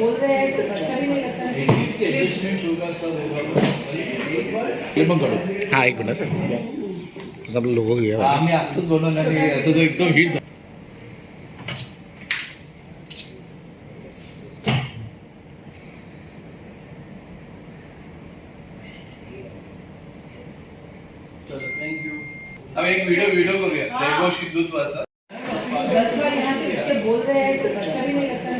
बोल रहे हैं तो अच्छा भी नहीं लगता हे पण काढू हा एक मिनिट सर आपला लोगो घेऊया आम्ही असंच बनवलं आणि आता तो एकदम हिट आम्ही एक व्हिडिओ व्हिडिओ करूया. जयघोष हिंदुत्वाचा दस बार यहाँ से उठ के बोल रहे हैं तो अच्छा भी नहीं लगता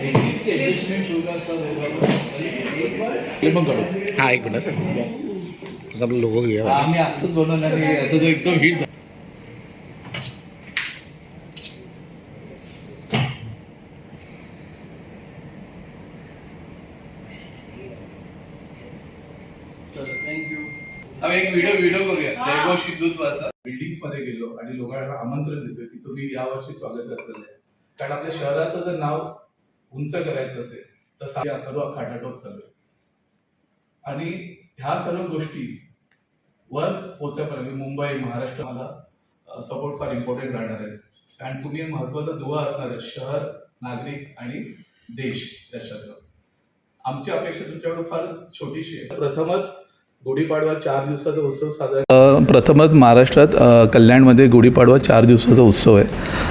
हे पण काढू हा एक मिनिट सर. आता आपला लोगो घेऊया आम्ही असंच बनवलं आणि आता तो एकदम हिट झाला. आम्ही एक व्हिडिओ व्हिडिओ करूया. जयघोष हिंदुत्वाचा बिल्डिंगमध्ये गेलो आणि लोकांना आमंत्रण देतो की तुम्ही यावर्षी स्वागत करलेलं आहे कारण आपल्या शहराचं जर नाव उंच करायचं असेल तर सर्व खाटाटोप चालू आहे. आणि ह्या सर्व गोष्टी वर पोहोचेपर्यंत मुंबई महाराष्ट्र मला सपोर्ट फार इम्पॉर्टंट राहणार आहे कारण तुम्ही महत्त्वाचा दुवा असणार आहे शहर नागरिक आणि देश त्याच्यात आमची अपेक्षा तुमच्याकडून फार छोटीशी आहे. प्रथमच गुढीपाडवा चार दिवसाचा उत्सव साजरा प्रथमच महाराष्ट्रात कल्याणमध्ये गुढीपाडवा चार दिवसाचा उत्सव आहे.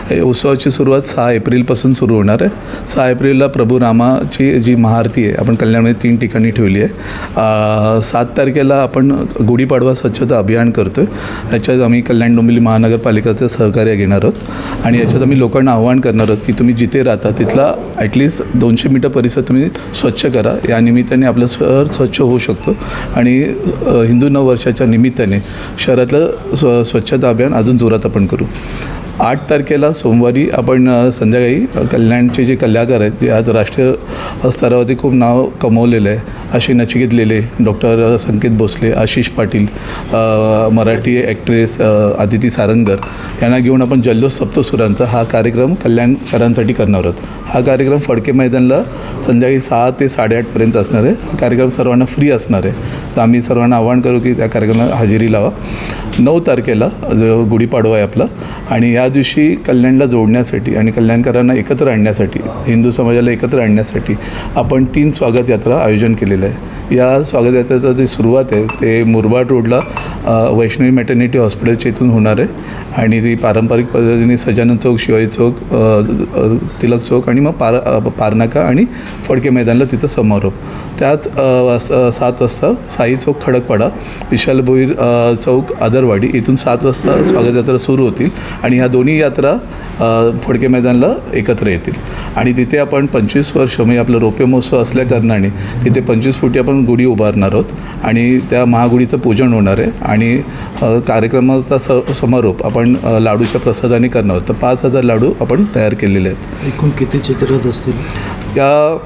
हे उत्सवाची सुरुवात सहा एप्रिलपासून सुरू होणार आहे. सहा एप्रिलला प्रभू रामाची जी महाआरती आहे आपण कल्याणमध्ये तीन ठिकाणी ठेवली आहे. सात तारखेला आपण गुढीपाडवा स्वच्छता अभियान करतो आहे याच्यात आम्ही कल्याण डोंबिवली महानगरपालिकेचं सहकार्य घेणार आहोत. आणि याच्यात आम्ही लोकांना आव्हान करणार आहोत की तुम्ही जिथे राहता तिथला ॲटलिस्ट दोनशे मीटर परिसर तुम्ही स्वच्छ करा. या निमित्ताने आपलं शहर स्वच्छ होऊ शकतो. आणि हिंदू नववर्षाच्या निमित्ताने शहरातलं स्व स्वच्छता अभियान अजून जोरात आपण करू. आठ तारखेला सोमवारी आपण संध्याकाळी कल्याणचे जे कलाकार आहेत जे आज राष्ट्रीय स्तरावरती खूप नाव कमवलेलं आहे असे नचिकेत लेले डॉक्टर संकेत भोसले आशिष पाटील मराठी ॲक्ट्रेस आदिती सारंगर यांना घेऊन आपण जल्लोष सप्तसुरांचा हा कार्यक्रम कल्याणकरांसाठी करणार आहोत. हा कार्यक्रम फडके मैदानला संध्याकाळी सहा ते साडेआठपर्यंत असणार आहे. हा कार्यक्रम सर्वांना फ्री असणार आहे. तर आम्ही सर्वांना आवाहन करू की त्या कार्यक्रमाला हजेरी लावा. नऊ तारखेला जो गुढीपाडवा आहे आपला आणि या दिवशी कल्याणला जोडण्यासाठी आणि कल्याणकरांना एकत्र आणण्यासाठी हिंदू समाजाला एकत्र आणण्यासाठी आपण तीन स्वागत यात्रा आयोजन केलेलं आहे. या स्वागत यात्रेचं जे सुरुवात आहे ते मुरबाड रोडला वैष्णवी मॅटर्निटी हॉस्पिटलच्या इथून होणार आहे. आणि ती पारंपरिक पद्धतीने सजानन चौक शिवाजी चौक तिलक चौक आणि मग पार पारनाका आणि फडके मैदानला तिथं समारोप. त्याच सात वाजता साई चौक खडकपाडा विशाल भोईर चौक आदरवाडी इथून सात वाजता स्वागत यात्रा सुरू होतील. आणि ह्या दोन्ही यात्रा फडके मैदानला एकत्र येतील. आणि तिथे आपण पंचवीस वर्ष म्हणजे आपलं रौप्य महोत्सव असल्याकारणाने तिथे पंचवीस फुटी आपण गुढी उभारणार आहोत. आणि त्या महागुढीचं पूजन होणार आहे. आणि कार्यक्रमाचा स समारोप आपण लाडूच्या प्रसादाने करणार आहोत. तर पाच हजार लाडू आपण तयार केलेले आहेत. एकूण किती चित्ररथ असतील? या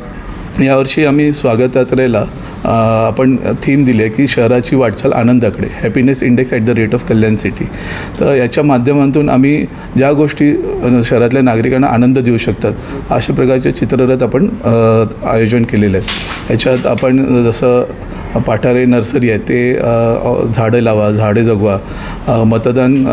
यावर्षी आम्ही स्वागत यात्रेला आपण थीम दिली आहे की शहराची वाटचाल आनंदाकडे happiness index at the rate of Kalyan city तर याच्या माध्यमातून आम्ही ज्या गोष्टी शहरातल्या नागरिकांना आनंद देऊ शकतात अशा प्रकारचे चित्ररथ आपण आयोजन केलेले आहेत. याच्यात आपण जसं पाठारे नर्सरी आहे ते झाडं लावा झाडे जगवा मतदान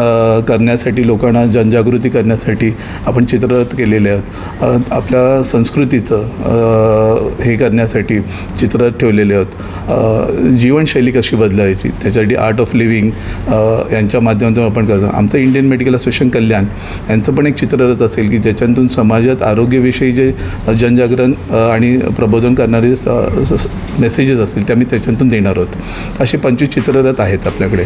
करण्यासाठी लोकांना जनजागृती करण्यासाठी आपण चित्ररथ केलेले आहेत. आपल्या संस्कृतीचं हे करण्यासाठी चित्ररथ ठेवलेले आहेत. जीवनशैली कशी बदलायची त्याच्यासाठी आर्ट ऑफ लिव्हिंग यांच्या माध्यमातून आपण करतो. आमचं इंडियन मेडिकल असोसिएशन कल्याण यांचं पण एक चित्ररथ असेल की ज्याच्यातून समाजात आरोग्यविषयी जे जनजागरण आणि प्रबोधन करणारे मेसेजेस असतील त्या मी त्याच्या त्याच्यातून देणार आहोत. असे पंचवीस चित्ररथ आहेत आपल्याकडे.